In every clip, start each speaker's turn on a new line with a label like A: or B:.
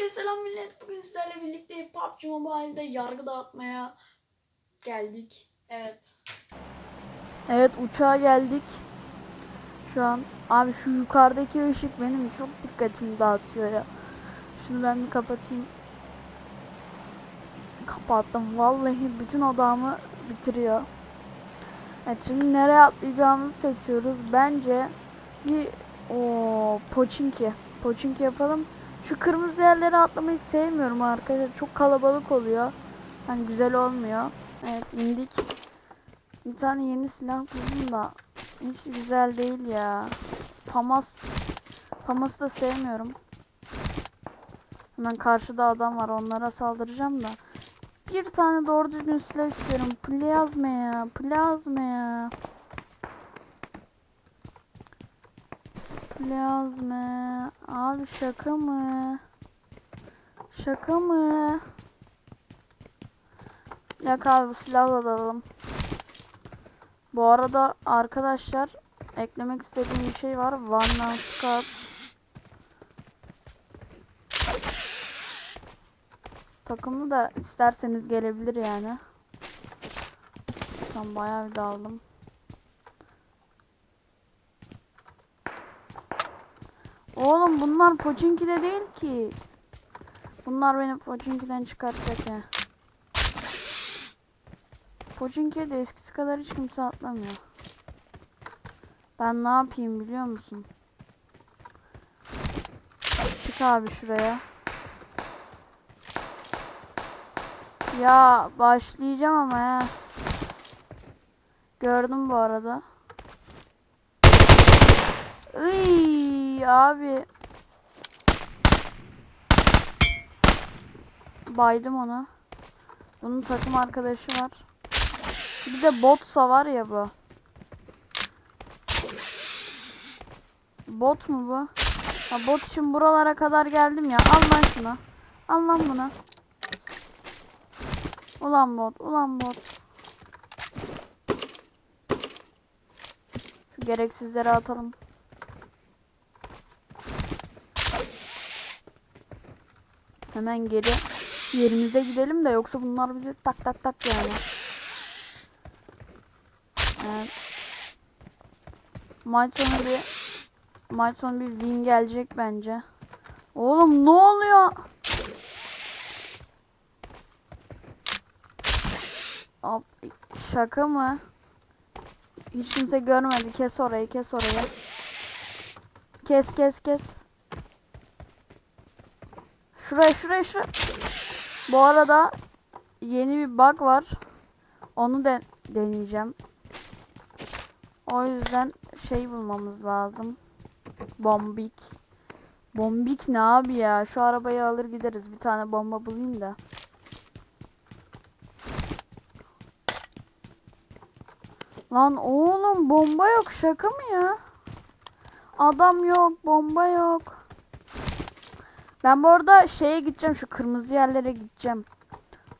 A: Herkese selam millet. Bugün sizlerle birlikte PUBG Mobile'de yargı dağıtmaya geldik. Evet. Evet uçağa geldik. Şu an abi şu yukarıdaki ışık benim çok dikkatimi dağıtıyor ya. Şunu ben bir kapatayım. Kapattım. Vallahi bütün odamı bitiriyor. Evet şimdi nereye atlayacağımızı seçiyoruz. Bence bir o Poçinki. Poçinki yapalım. Şu kırmızı yerlere atlamayı sevmiyorum arkadaşlar. Çok kalabalık oluyor. Hani güzel olmuyor. Evet indik. Bir tane yeni silah buldum da hiç güzel değil ya. Famas. Famas'ı da sevmiyorum. Hemen karşıda adam var. Onlara saldıracağım da. Bir tane doğru düzgün silah istiyorum. Plazma ya. Plazma ya. Plazma. Abi şaka mı? Şaka mı? Yok abi bu silahla dalalım. Bu arada arkadaşlar eklemek istediğim bir şey var. One Man Squad. Takımlı da isterseniz gelebilir yani. Tam bayağı bir daldım. Oğlum bunlar Pochinki'de değil ki. Bunlar beni Pochinki'den çıkartacak ya. Pochinki'ye de eskisi kadar hiç kimse atlamıyor. Ben ne yapayım biliyor musun? Çık abi şuraya. Ya başlayacağım ama ya. Gördüm bu arada. Iy abi. Baydım ona. Bunun takım arkadaşı var. Bir de botsa var ya bu. Bot mu bu? Ha, bot için buralara kadar geldim ya. Al lan şunu. Al lan bunu. Ulan bot, ulan bot. Şu gereksizleri atalım. Hemen geri yerimize gidelim de yoksa bunlar bizi tak tak tak yani. Evet. Maç sonu bir maç sonu bir win gelecek bence. Oğlum ne oluyor? Ab, şaka mı? Hiç kimse görmedi. Kes orayı, kes orayı. Kes, kes, kes. Şuraya, şuraya, şuraya. Bu arada yeni bir bug var. Onu da deneyeceğim. O yüzden şey bulmamız lazım. Bombik. Bombik ne abi ya? Şu arabayı alır gideriz. Bir tane bomba bulayım da. Lan oğlum bomba yok şaka mı ya? Adam yok bomba yok. Ben bu arada şeye gideceğim şu kırmızı yerlere gideceğim.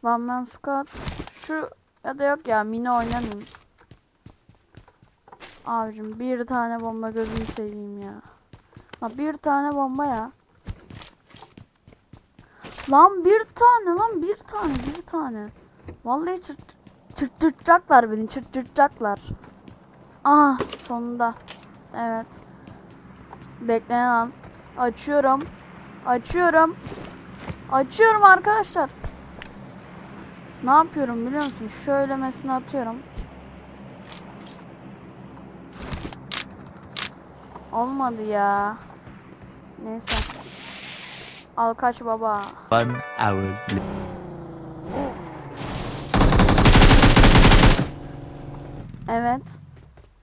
A: One Man Squad. Şu ya da yok ya mini oynamayayım. Abicim bir tane bomba gözünü seveyim ya. Ha bir tane bomba ya. Lan bir tane lan bir tane bir tane. Vallahi çırt çırtırtacaklar beni çırtırtacaklar. Ah sonunda. Evet. Bekleyen an. Açıyorum. Açıyorum. Açıyorum arkadaşlar. Ne yapıyorum biliyor musun? Şöylemesine atıyorum. Olmadı ya. Neyse. Al kaç baba.
B: One hour.
A: Evet.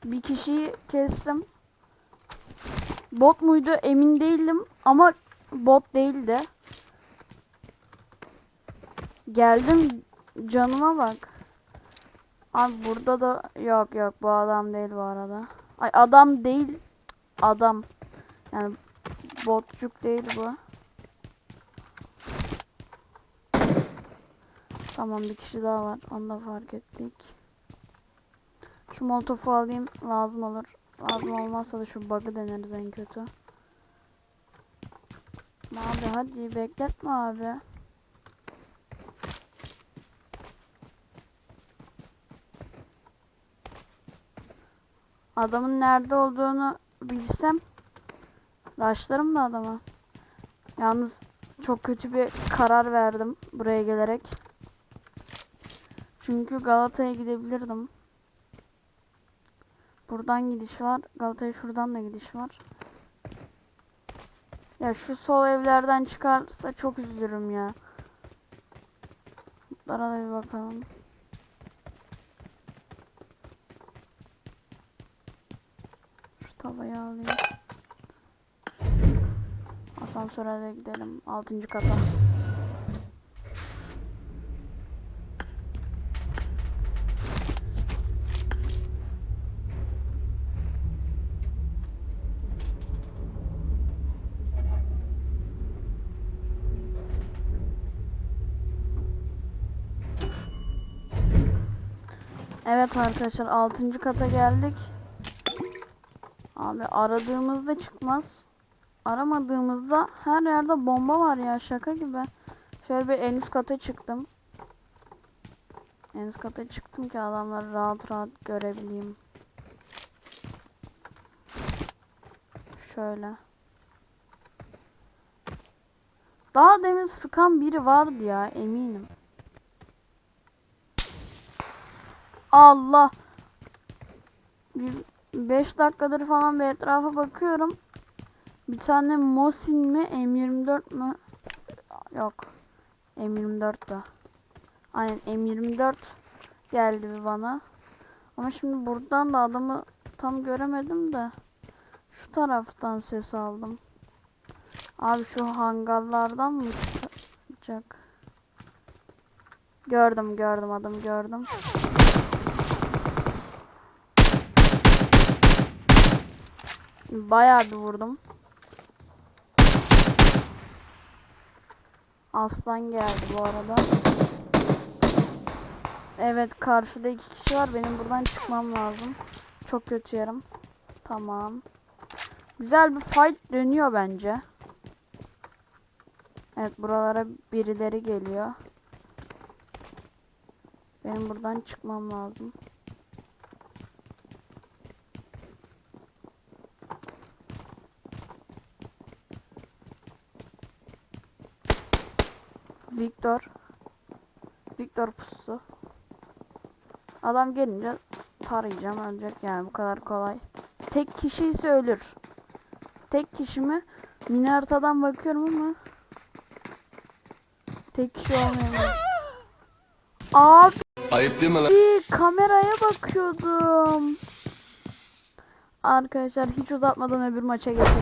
A: Bir kişiyi kestim. Bot muydu emin değildim ama bot değildi. Geldim canıma bak. Abi burada da yok yok bu adam değil bu arada. Ay adam değil adam. Yani botçuk değil bu. Tamam bir kişi daha var. Onu da fark ettik. Şu molotofu alayım. Lazım olur. Lazım olmazsa da şu bug'ı deneriz en kötü. Hadi hadi bekletme abi. Adamın nerede olduğunu bilsem Raşlarım da adama. Yalnız çok kötü bir karar verdim buraya gelerek. Çünkü Galata'ya gidebilirdim. Buradan gidiş var. Galata'ya şuradan da gidiş var. Ya şu sol evlerden çıkarsa çok üzülürüm ya. Bunlara da bir bakalım. Şu tavayı alayım. Asansöre de gidelim. 6. kata. Evet arkadaşlar 6. kata geldik. Abi aradığımızda çıkmaz. Aramadığımızda her yerde bomba var ya şaka gibi. Şöyle bir en üst kata çıktım. En üst kata çıktım ki adamları rahat rahat görebileyim. Şöyle. Daha demin sıkan biri vardı ya eminim. Allah. Bir 5 dakikadır falan bir etrafa bakıyorum. Bir tane Mosin mi M24 mü? Yok. M24 da. Aynen M24 geldi bana. Ama şimdi buradan da adamı tam göremedim de şu taraftan ses aldım. Abi şu hangarlardan mı çıkacak? Gördüm gördüm adamı gördüm. Bayağı bir vurdum. Aslan geldi bu arada. Evet karşıda iki kişi var. Benim buradan çıkmam lazım. Çok kötü yerim. Tamam. Güzel bir fight dönüyor bence. Evet buralara birileri geliyor. Benim buradan çıkmam lazım. Victor. Victor pusu. Adam gelince tarayacağım ölecek yani bu kadar kolay. Tek kişi ise ölür. Tek kişi mi? Mini haritadan bakıyorum ama tek kişi olmayabilir. Abi
B: Ayıp değil mi lan?
A: kameraya bakıyordum. Arkadaşlar hiç uzatmadan öbür maça geçelim.